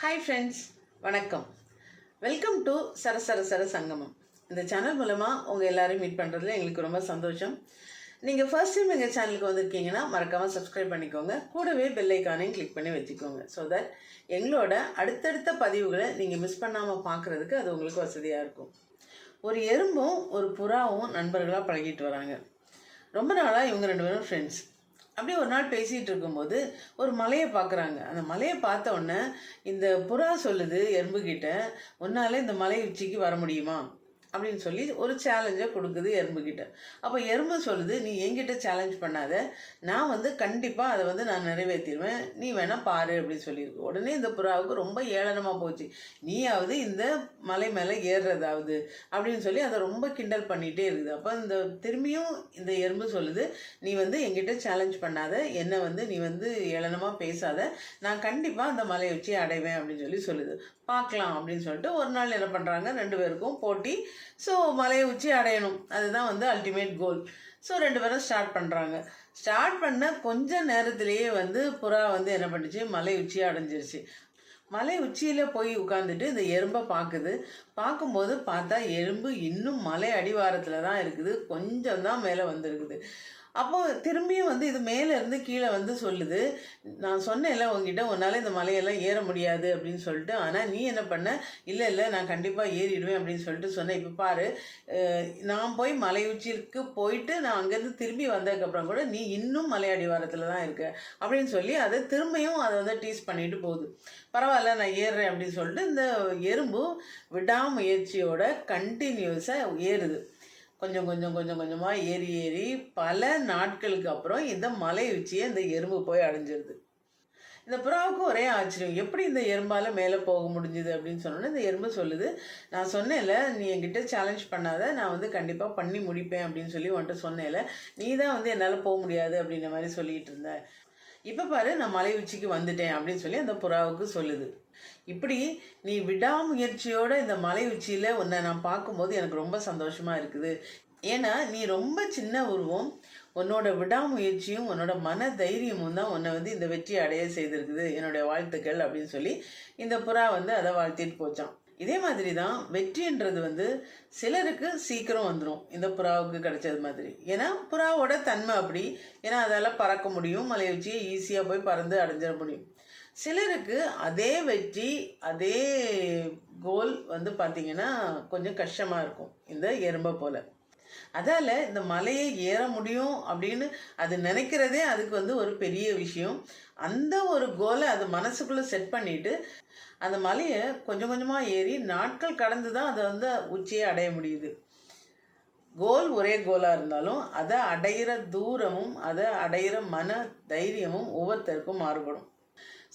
Hi friends வணக்கம். Welcome to சரசர சர சங்கமம். இந்த சேனல் மூலமாக உங்கள் எல்லோரும் மீட் பண்ணுறதுல எங்களுக்கு ரொம்ப சந்தோஷம். நீங்கள் ஃபர்ஸ்ட் டைம் எங்கள் சேனலுக்கு வந்திருக்கீங்கன்னா மறக்காமல் சப்ஸ்கிரைப் பண்ணிக்கோங்க. கூடவே பெல் ஐக்கானையும் கிளிக் பண்ணி வச்சுக்கோங்க. ஸோ தட் எங்களோட அடுத்தடுத்த பதிவுகளை நீங்கள் மிஸ் பண்ணாமல் பார்க்குறதுக்கு அது உங்களுக்கு வசதியாக இருக்கும். ஒரு எறும்பும் ஒரு புறாவும் நண்பர்களாக பழகிட்டு வராங்க. ரொம்ப நாளாக இவங்க ரெண்டு பேரும் ஃப்ரெண்ட்ஸ் அப்படியே ஒரு நாள் பேசிகிட்டு இருக்கும்போது ஒரு மலையை பார்க்குறாங்க. அந்த மலையை பார்த்த உடனே இந்த புறா சொல்லுது எறும்புக்கிட்ட உன்னால் இந்த மலை உச்சிக்கு வர முடியுமா? அப்படின்னு சொல்லி ஒரு சேலஞ்சை கொடுக்குது எறும்புக்கிட்ட அப்போ எறும்பு சொல்லுது நீ என்கிட்ட சேலஞ்ச் பண்ணாத. நான் வந்து கண்டிப்பாக அதை வந்து நான் நிறைவேற்றிடுவேன். நீ வேணால் பாரு அப்படின்னு சொல்லியிருக்கு. உடனே இந்த புறாவுக்கு ரொம்ப ஏளனமாக போச்சு. நீயாவது இந்த மலை மேலே ஏறுறதாவது அப்படின்னு சொல்லி அதை ரொம்ப கிண்டல் பண்ணிகிட்டே இருக்குது. அப்போ இந்த திரும்பியும் இந்த எறும்பு சொல்லுது நீ வந்து என்கிட்ட சேலஞ்ச் பண்ணாத. என்னை வந்து நீ வந்து ஏளனமாக பேசாத. நான் கண்டிப்பாக அந்த மலையை வச்சு அடைவேன் அப்படின்னு சொல்லி சொல்லுது. பார்க்கலாம் அப்படின்னு சொல்லிட்டு ஒரு நாள் என்ன பண்ணுறாங்க ரெண்டு பேருக்கும் போட்டி ஸோ மலையை உச்சி அடையணும். அதுதான் வந்து அல்டிமேட் கோல் ஸோ ரெண்டு பேரும் ஸ்டார்ட் பண்ணுறாங்க ஸ்டார்ட் பண்ண கொஞ்ச நேரத்திலேயே வந்து புறா வந்து என்ன பண்ணுச்சு? மலை உச்சியை அடைஞ்சிருச்சு. மலை உச்சியில் போய் உட்காந்துட்டு இந்த எறும்பை பார்க்குது. பார்க்கும்போது பார்த்தா எறும்பு இன்னும் மலை அடிவாரத்தில் தான் இருக்குது. கொஞ்சம் தான் மேலே வந்திருக்குது. அப்போ திரும்பியும் வந்து இது மேலேருந்து கீழே வந்து சொல்லுது. நான் சொன்னேன்ல உங்ககிட்ட உன்னால் இந்த மலையெல்லாம் ஏற முடியாது அப்படின்னு சொல்லிட்டு. ஆனால் நீ என்ன பண்ண? இல்லை இல்லை நான் கண்டிப்பாக ஏறிடுவேன் அப்படின்னு சொல்லிட்டு சொன்னேன். இப்போ பாரு நான் போய் மலை உச்சிக்கு போயிட்டு நான் அங்கேருந்து திரும்பி வந்ததுக்கப்புறம் கூட நீ இன்னும் மலையாடி அடிவாரத்தில் தான் இருக்க அப்படின்னு சொல்லி அதை திரும்பியும் அதை வந்து டீஸ் பண்ணிட்டு போகுது. பரவாயில்ல நான் ஏறுறேன் அப்படின்னு சொல்லிட்டு இந்த எறும்பு விடாமுயற்சியோட கண்டினியூஸாக ஏறுது. கொஞ்சம் கொஞ்சம் கொஞ்சம் கொஞ்சமாக ஏறி ஏறி பல நாட்களுக்கு அப்புறம் இந்த மலை உச்சியை இந்த எறும்பு போய் அடைஞ்சிருது இந்த புறாவுக்கு ஒரே ஆச்சரியம். எப்படி இந்த எறும்பால் மேலே போக முடிஞ்சுது அப்படின்னு சொன்னோன்னே இந்த எறும்பு சொல்லுது நான் சொன்னேன்ல நீ என்கிட்ட சேலஞ்ச் பண்ணாத நான் வந்து கண்டிப்பாக பண்ணி முடிப்பேன் அப்படின்னு சொல்லி உன்கிட்ட சொன்னேன்ல நீ தான் வந்து என்னால் போக முடியாது அப்படின்ற மாதிரி சொல்லிகிட்டு இருந்த. இப்போ பாரு நான் மலை உச்சிக்கு வந்துட்டேன் அப்படின்னு சொல்லி அந்த புறாவுக்கு சொல்லுது. இப்படி நீ விடாமுயற்சியோட இந்த மலை உச்சியில் உன்னை நான் பார்க்கும்போது எனக்கு ரொம்ப சந்தோஷமா இருக்குது. ஏன்னா நீ ரொம்ப சின்ன உருவம் உன்னோட விடாமுயற்சியும் உன்னோட மன தைரியமும் தான் உன்னை வந்து இந்த வெற்றியை அடைய செய்திருக்குது என்னுடைய வாழ்த்துக்கள் அப்படின்னு சொல்லி இந்த புறா வந்து அதை வாழ்த்திட்டு போச்சான் இதே மாதிரி தான் வெற்றின்றது வந்து சிலருக்கு சீக்கிரம் வந்துடும் இந்த புறாவுக்கு கிடைச்சது மாதிரி. ஏன்னா புறாவோட தன்மை அப்படி. ஏன்னா அதால் பறக்க முடியும். மலையை வச்சு ஈஸியாக போய் பறந்து அடைஞ்சிட முடியும். சிலருக்கு அதே வெற்றி அதே கோல் வந்து பார்த்திங்கன்னா கொஞ்சம் கஷ்டமாக இருக்கும். இந்த எறும்பை போல். அதால் இந்த மலையை ஏற முடியும் அப்படின்னு அது நினைக்கிறதே அதுக்கு வந்து ஒரு பெரிய விஷயம். அந்த ஒரு கோலை அது மனசுக்குள்ளே செட் பண்ணிட்டு அந்த மலையை கொஞ்சம் கொஞ்சமாக ஏறி நாட்கள் கடந்து தான் அதை வந்து உச்சியை அடைய முடியுது. கோல் ஒரே கோலாக இருந்தாலும் அதை அடையிற தூரமும் அதை அடையிற மன தைரியமும் ஒவ்வொருத்தருக்கும் மாறுபடும்.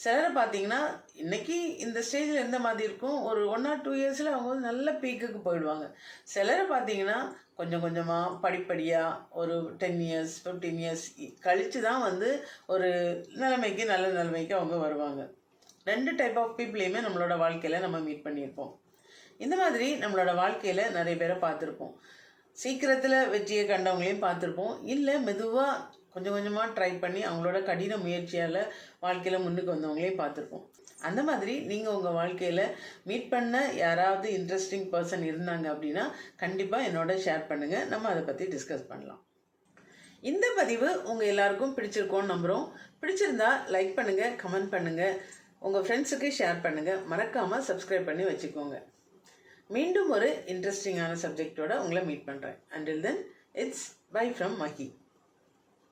சிலரை பார்த்தீங்கன்னா இன்னைக்கு இந்த ஸ்டேஜில் எந்த மாதிரி இருக்கும்? ஒரு ஒன் ஆர் டூ இயர்ஸில் அவங்க வந்து நல்ல பீக்குக்கு போயிடுவாங்க. சிலரை பார்த்தீங்கன்னா கொஞ்சம் கொஞ்சமாக படிப்படியாக ஒரு டென் இயர்ஸ் ஃபிஃப்டீன் இயர்ஸ் கழித்து தான் வந்து ஒரு நிலைமைக்கு நல்ல நிலைமைக்கு அவங்க வருவாங்க. ரெண்டு டைப் ஆஃப் பீப்புளையுமே நம்மளோட வாழ்க்கையில் நம்ம மீட் பண்ணியிருப்போம். இந்த மாதிரி நம்மளோட வாழ்க்கையில் நிறைய பேரை பார்த்துருப்போம். சீக்கிரத்தில் வெற்றியை கண்டவங்களையும் பார்த்துருப்போம். இல்லை மெதுவாக கொஞ்சம் கொஞ்சமாக ட்ரை பண்ணி அவங்களோட கடின முயற்சியால் வாழ்க்கையில் முன்னுக்கு வந்தவங்களையும் பார்த்துருப்போம். அந்த மாதிரி நீங்கள் உங்கள் வாழ்க்கையில் மீட் பண்ண யாராவது இன்ட்ரெஸ்டிங் பர்சன் இருந்தாங்க அப்படின்னா கண்டிப்பாக என்னோட ஷேர் பண்ணுங்கள் நம்ம அதை பற்றி டிஸ்கஸ் பண்ணலாம். இந்த பதிவு உங்கள் எல்லாருக்கும் பிடிச்சிருக்கோன்னு நம்புகிறோம் பிடிச்சிருந்தா லைக் பண்ணுங்கள் கமெண்ட் பண்ணுங்கள் உங்கள் ஃப்ரெண்ட்ஸுக்கு ஷேர் பண்ணுங்கள் மறக்காமல் சப்ஸ்கிரைப் பண்ணி வச்சுக்கோங்க. மீண்டும் ஒரு இன்ட்ரெஸ்டிங்கான சப்ஜெக்டோட உங்களை மீட் பண்ணுறேன் until then it's bye from Mahi